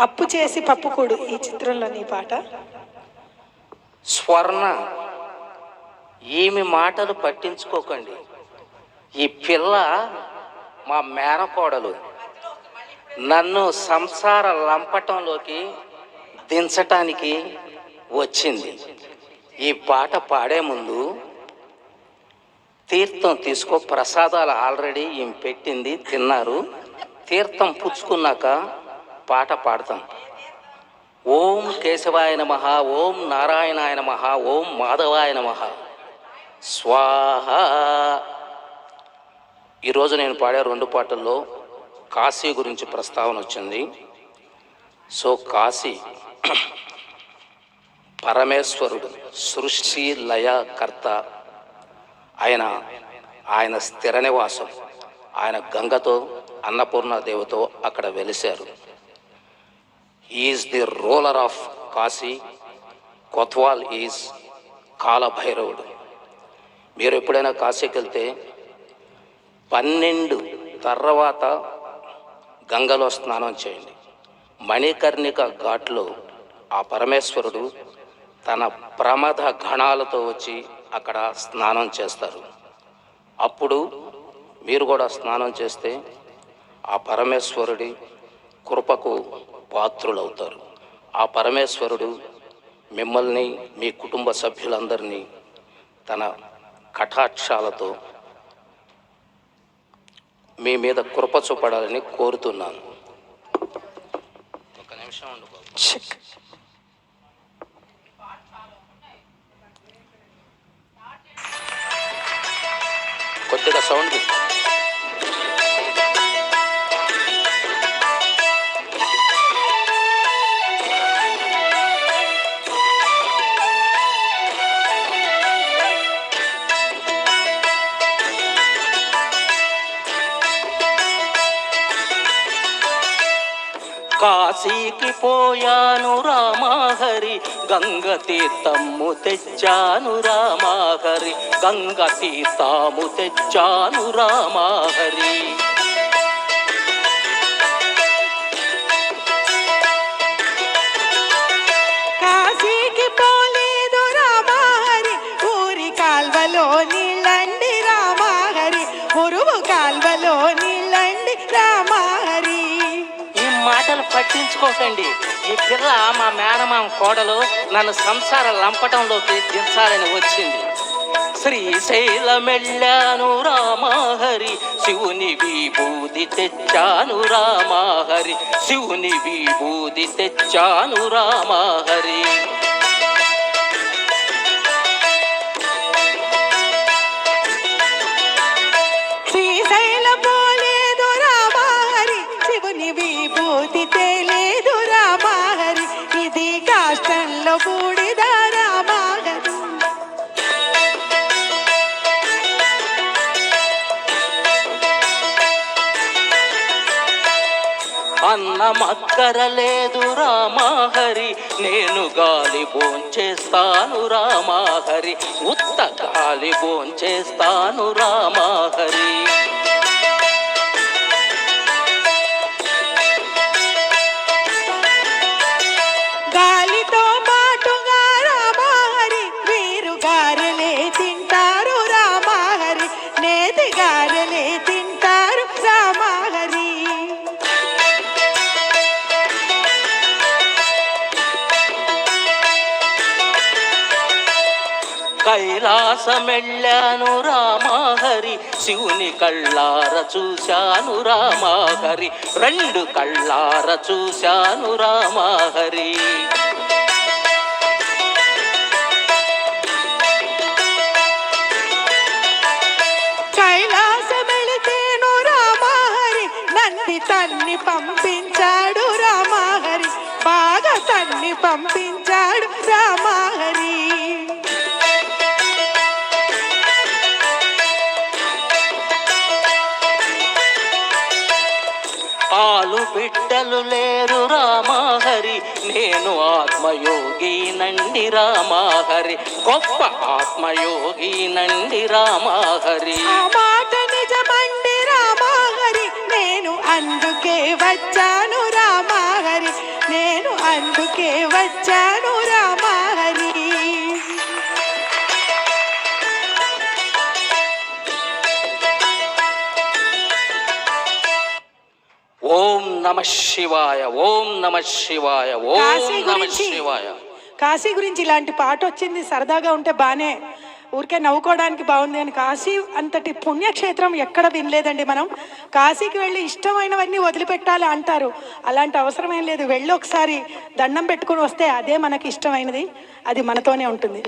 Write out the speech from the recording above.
అప్పు చేసి పప్పుకూడు ఈ చిత్రంలోని పాట. స్వర్ణ ఈమె మాటలు పట్టించుకోకండి. ఈ పిల్ల మా మేనకోడలు. నన్ను సంసార లంపటంలోకి దించటానికి వచ్చింది. ఈ పాట పాడే ముందు తీర్థం తీసుకో ప్రసాదాలు ఆల్రెడీ ఈమె పెట్టింది తిన్నారు. తీర్థం పుచ్చుకున్నాక పాట పాడతాం. ఓం కేశవాయ నమ ఓం నారాయణాయ నమ ఓం మాధవాయ నమ. స్వాహ. ఈరోజు నేను పాడే రెండు పాటల్లో కాశీ గురించి ప్రస్తావన వచ్చింది. సో కాశీ పరమేశ్వరుడు సృష్టి లయకర్త ఆయన ఆయన స్థిర నివాసం ఆయన గంగతో అన్నపూర్ణ దేవతో అక్కడ వెలిశారు. Is the ruler of Kashi. Kotwal is కాలభైరవుడు. మీరు ఎప్పుడైనా కాశీకి వెళ్తే పన్నెండు తర్వాత గంగలో స్నానం చేయండి. మణికర్ణిక ఘాట్లో ఆ పరమేశ్వరుడు తన ప్రమద గణాలతో వచ్చి అక్కడ స్నానం చేస్తారు. అప్పుడు మీరు కూడా స్నానం చేస్తే ఆ పరమేశ్వరుడి కృపకు పాత్రులవుతారు. ఆ పరమేశ్వరుడు మిమ్మల్ని మీ కుటుంబ సభ్యులందరినీ తన కటాక్షాలతో మీ మీద కృప చూపడాలని కోరుతున్నాను. ఒక నిమిషం ఉండు. కొద్దిగా సౌండ్ కాశీకి పోయాను రామాహరి. గంగ తీర్థము తెచ్చాను రామాహరి. గంగ తీర్థము తెచ్చాను రామాహరి. ఈ పట్టించుకోకండి. ఈ పిల్ల మా మేనమామ కోడలు నన్ను సంసార లంపటంలోకి దించాలని వచ్చింది. శ్రీశైలమెళ్ళాను రామహరి శివుని విభూది తెచ్చాను రామాహరి శివుని విభూది తెచ్చాను రామహరి. అన్నమక్కరలేదు రామాహరి. నేను గాలి భోంచేస్తాను రామాహరి. ఉత్త గాలి భోంచేస్తాను రామాహరి. కైలాసమెళ్ళాను రామాహరి. శివుని కళ్ళార చూశాను రామాహరి. రెండు కళ్ళార చూశాను రామాహరి. పాలు బిడ్డలు లేరు రామాహరి. నేను ఆత్మయోగి నండి రామాహరి. గొప్ప ఆత్మయోగి నండి రామాహరి. మాట నిజమండి రామాహరి. నేను అందుకే వచ్చాను రామాహరి. అందుకే వచ్చాను రామ నమ శివాయ ఓం నమ శివాయ ఓం నమ గురించి శివాయ. కాశీ గురించి ఇలాంటి పాట వచ్చింది సరదాగా ఉంటే బానే. ఊరికే నవ్వుకోవడానికి బాగుంది అని కాశీ అంతటి పుణ్యక్షేత్రం ఎక్కడ వినలేదండి మనం. కాశీకి వెళ్ళి ఇష్టమైనవన్నీ వదిలిపెట్టాలి అంటారు. అలాంటి అవసరం ఏం లేదు. వెళ్ళి ఒకసారి దండం పెట్టుకొని వస్తే అదే మనకి ఇష్టమైనది. అది మనతోనే ఉంటుంది.